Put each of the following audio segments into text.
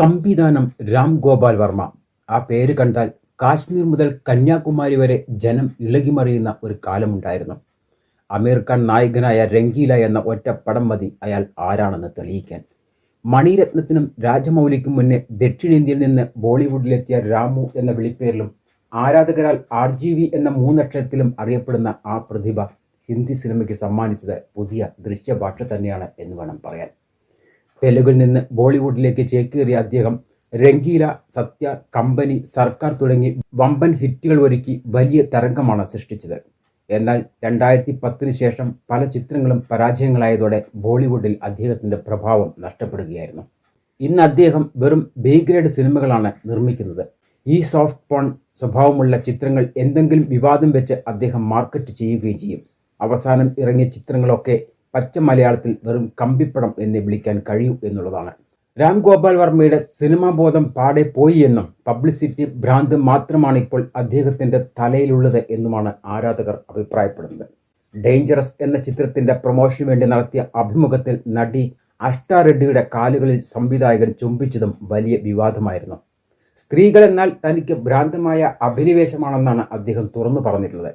സംവിധാനം രാം ഗോപാൽ വർമ്മ. ആ പേര് കണ്ടാൽ കാശ്മീർ മുതൽ കന്യാകുമാരി വരെ ജനം ഇളകിമറിയുന്ന ഒരു കാലമുണ്ടായിരുന്നു. അമീർ ഖാൻ നായകനായ രംഗീല എന്ന ഒറ്റ പടം മതി അയാൾ ആരാണെന്ന് തെളിയിക്കാൻ. മണിരത്നത്തിനും രാജമൗലിക്കും മുന്നേ ദക്ഷിണേന്ത്യയിൽ നിന്ന് ബോളിവുഡിലെത്തിയ രാമു എന്ന വിളിപ്പേരിലും ആരാധകരാൽ ആർ ജി വി എന്ന മൂന്നക്ഷരത്തിലും അറിയപ്പെടുന്ന ആ പ്രതിഭ ഹിന്ദി സിനിമയ്ക്ക് സമ്മാനിച്ചത് പുതിയ ദൃശ്യഭാഷ തന്നെയാണ് എന്ന് വേണം പറയാൻ. തെലുഗിൽ നിന്ന് ബോളിവുഡിലേക്ക് ചേക്കേറിയ അദ്ദേഹം രംഗീല സത്യ കമ്പനി സർക്കാർ തുടങ്ങി വമ്പൻ ഹിറ്റുകൾ ഒരുക്കി വലിയ തരംഗമാണ് സൃഷ്ടിച്ചത്. എന്നാൽ രണ്ടായിരത്തി പത്തിന് ശേഷം പല ചിത്രങ്ങളും പരാജയങ്ങളായതോടെ ബോളിവുഡിൽ അദ്ദേഹത്തിന്റെ പ്രഭാവം നഷ്ടപ്പെടുകയായിരുന്നു. ഇന്ന് അദ്ദേഹം വെറും ബി ഗ്രേഡ് സിനിമകളാണ് നിർമ്മിക്കുന്നത്. ഈ സോഫ്റ്റ് പോൺ സ്വഭാവമുള്ള ചിത്രങ്ങൾ എന്തെങ്കിലും വിവാദം വെച്ച് അദ്ദേഹം മാർക്കറ്റ് ചെയ്യുകയും ചെയ്യും. അവസാനം ഇറങ്ങിയ ചിത്രങ്ങളൊക്കെ പച്ച മലയാളത്തിൽ വെറും കമ്പിപ്പടം എന്ന് വിളിക്കാൻ കഴിയൂ എന്നുള്ളതാണ്. രാം ഗോപാൽ വർമ്മയുടെ സിനിമാ ബോധം പാടെ പോയി എന്നും പബ്ലിസിറ്റി ഭ്രാന്ത് മാത്രമാണ് ഇപ്പോൾ അദ്ദേഹത്തിന്റെ തലയിലുള്ളത് എന്നുമാണ് ആരാധകർ അഭിപ്രായപ്പെടുന്നത്. ഡേഞ്ചറസ് എന്ന ചിത്രത്തിന്റെ പ്രൊമോഷന് വേണ്ടി നടത്തിയ അഭിമുഖത്തിൽ നടി അഷ്ട റെഡ്ഡിയുടെ കാലുകളിൽ സംവിധായകൻ ചുംബിച്ചതും വലിയ വിവാദമായിരുന്നു. സ്ത്രീകൾ എന്നാൽ തനിക്ക് ഭ്രാന്തമായ അഭിനിവേശമാണെന്നാണ് അദ്ദേഹം തുറന്നു പറഞ്ഞിട്ടുള്ളത്.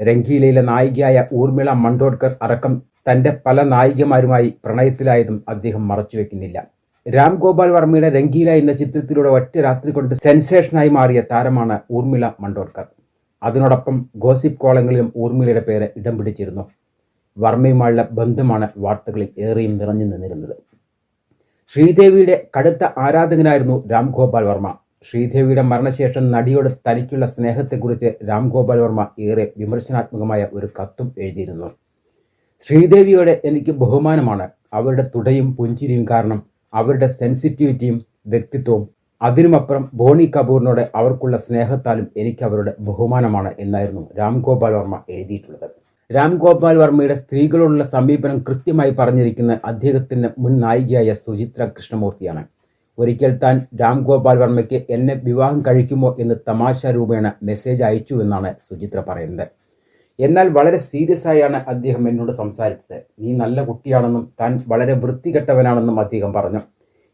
രംഗീലയിലെ നായികയായ ഊർമിള മണ്ടോഡ്കർ അടക്കം തന്റെ പല നായികമാരുമായി പ്രണയത്തിലായതും അദ്ദേഹം മറച്ചുവെക്കുന്നില്ല. രാം ഗോപാൽ വർമ്മയുടെ രംഗീല എന്ന ചിത്രത്തിലൂടെ ഒറ്റ രാത്രി കൊണ്ട് സെൻസേഷനായി മാറിയ താരമാണ് ഊർമിള മണ്ടോഡ്കർ. അതിനോടൊപ്പം ഗോസിപ്പ് കോളങ്ങളിലും ഊർമിളയുടെ പേര് ഇടം പിടിച്ചിരുന്നു. വർമ്മയുമായുള്ള ബന്ധമാണ് വാർത്തകളിൽ ഏറെയും നിറഞ്ഞു നിന്നിരുന്നത്. ശ്രീദേവിയുടെ കടുത്ത ആരാധകനായിരുന്നു രാം ഗോപാൽ വർമ്മ. ശ്രീദേവിയുടെ മരണശേഷം നടിയോട് തനിക്കുള്ള സ്നേഹത്തെക്കുറിച്ച് രാം ഗോപാൽ വർമ്മ ഏറെ വിമർശനാത്മകമായ ഒരു കത്തും എഴുതിയിരുന്നു. ശ്രീദേവിയോട് എനിക്ക് ബഹുമാനമാണ്. അവരുടെ തുടയും പുഞ്ചിരിയും കാരണം അവരുടെ സെൻസിറ്റിവിറ്റിയും വ്യക്തിത്വവും അതിനുമപ്പുറം ബോണി കപൂറിനോട് അവർക്കുള്ള സ്നേഹത്താലും എനിക്ക് അവരുടെ ബഹുമാനമാണ് എന്നായിരുന്നു രാം ഗോപാൽ വർമ്മ എഴുതിയിട്ടുള്ളത്. രാം ഗോപാൽ വർമ്മയുടെ സ്ത്രീകളോടുള്ള സമീപനം കൃത്യമായി പറഞ്ഞിരിക്കുന്ന അദ്ദേഹത്തിന്റെ മുൻ നായികയായ സുചിത്ര കൃഷ്ണമൂർത്തിയാണ്. ഒരിക്കൽ താൻ രാം ഗോപാൽ വർമ്മയ്ക്ക് എന്നെ വിവാഹം കഴിക്കുമോ എന്ന് തമാശ രൂപേണ മെസ്സേജ് അയച്ചു എന്നാണ് സുചിത്ര പറയുന്നത്. എന്നാൽ വളരെ സീരിയസ് ആയാണ് അദ്ദേഹം എന്നോട് സംസാരിച്ചത്. നീ നല്ല കുട്ടിയാണെന്നും താൻ വളരെ വൃത്തികെട്ടവനാണെന്നും അദ്ദേഹം പറഞ്ഞു.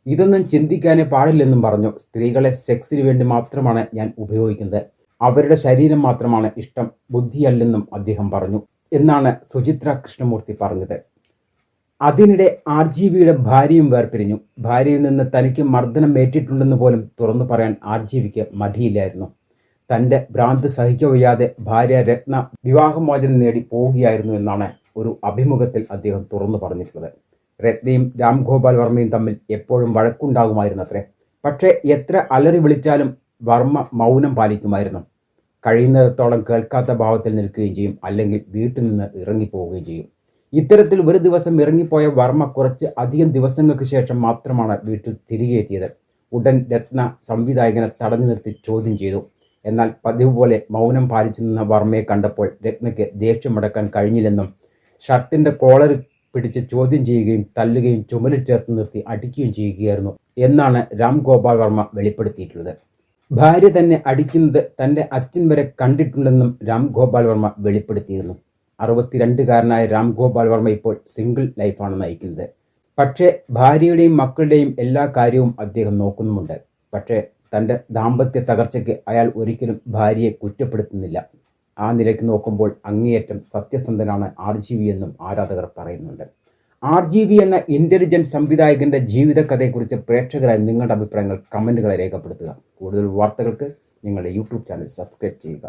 ഇതൊന്നും ചിന്തിക്കാനേ പാടില്ലെന്നും പറഞ്ഞു. സ്ത്രീകളെ സെക്സിന് വേണ്ടി മാത്രമാണ് ഞാൻ ഉപയോഗിക്കുന്നത്. അവരുടെ ശരീരം മാത്രമാണ് ഇഷ്ടം. ബുദ്ധിയല്ലെന്നും അദ്ദേഹം പറഞ്ഞു. എന്നാണ് സുചിത്ര കൃഷ്ണമൂർത്തി പറഞ്ഞത്. അതിനിടെ ആർ ജി വിയുടെ ഭാര്യയും വേർപിരിഞ്ഞു. ഭാര്യയിൽ നിന്ന് തനിക്ക് മർദ്ദനം ഏറ്റിട്ടുണ്ടെന്ന് പോലും തുറന്നു പറയാൻ ആർ ജി വിക്ക് മടിയില്ലായിരുന്നു. തന്റെ ഭ്രാന്ത് സഹിക്കവയ്യാതെ ഭാര്യ രത്ന വിവാഹമോചനം നേടി പോവുകയായിരുന്നു എന്നാണ് ഒരു അഭിമുഖത്തിൽ അദ്ദേഹം തുറന്നു പറഞ്ഞിട്ടുള്ളത്. രത്നയും രാംഗോപാൽ വർമ്മയും തമ്മിൽ എപ്പോഴും വഴക്കുണ്ടാകുമായിരുന്നു അത്രേ പക്ഷേ എത്ര അലറി വിളിച്ചാലും വർമ്മ മൗനം പാലിക്കുമായിരുന്നു. കഴിയുന്നിടത്തോളം കേൾക്കാത്ത ഭാവത്തിൽ നിൽക്കുകയും ചെയ്യും അല്ലെങ്കിൽ വീട്ടിൽ നിന്ന് ഇറങ്ങിപ്പോവുകയും ചെയ്യും. ഇത്തരത്തിൽ ഒരു ദിവസം ഇറങ്ങിപ്പോയ വർമ്മ കുറച്ച് അധികം ദിവസങ്ങൾക്ക് ശേഷം മാത്രമാണ് വീട്ടിൽ തിരികെ എത്തിയത്. ഉടൻ രത്ന സംവിധായകനെ തടഞ്ഞു നിർത്തി ചോദ്യം ചെയ്തു. എന്നാൽ പതിവ് പോലെ മൗനം പാലിച്ചു നിന്ന വർമ്മയെ കണ്ടപ്പോൾ രത്നയ്ക്ക് ദേഷ്യമടക്കാൻ കഴിഞ്ഞില്ലെന്നും ഷർട്ടിന്റെ കോളർ പിടിച്ച് ചോദ്യം ചെയ്യുകയും തല്ലുകയും ചുമലിൽ ചേർത്ത് നിർത്തി അടിക്കുകയും ചെയ്യുകയായിരുന്നു എന്നാണ് രാം ഗോപാൽ വർമ്മ വെളിപ്പെടുത്തിയിട്ടുള്ളത്. ഭാര്യ തന്നെ അടിക്കുന്നത് തന്റെ അച്ഛൻ വരെ കണ്ടിട്ടുണ്ടെന്നും രാം ഗോപാൽ വർമ്മ വെളിപ്പെടുത്തിയിരുന്നു. അറുപത്തിരണ്ടുകാരനായ രാം ഗോപാൽ വർമ്മ ഇപ്പോൾ സിംഗിൾ ലൈഫാണ് നയിക്കുന്നത്. പക്ഷേ ഭാര്യയുടെയും മക്കളുടെയും എല്ലാ കാര്യവും അദ്ദേഹം നോക്കുന്നുമുണ്ട്. പക്ഷേ തന്റെ ദാമ്പത്യ തകർച്ചയ്ക്ക് അയാൾ ഒരിക്കലും ഭാര്യയെ കുറ്റപ്പെടുത്തുന്നില്ല. ആ നിലയ്ക്ക് നോക്കുമ്പോൾ അങ്ങേയറ്റം സത്യസന്ധനാണ് ആർ ജി വി എന്നും ആരാധകർ പറയുന്നുണ്ട്. ആർ ജി വി എന്ന ഇന്റലിജൻസ് സംവിധായകന്റെ ജീവിതകഥയെക്കുറിച്ച് പ്രേക്ഷകരായി നിങ്ങളുടെ അഭിപ്രായങ്ങൾ കമന്റുകളെ രേഖപ്പെടുത്തുക. കൂടുതൽ വാർത്തകൾക്ക് നിങ്ങളുടെ യൂട്യൂബ് ചാനൽ സബ്സ്ക്രൈബ് ചെയ്യുക.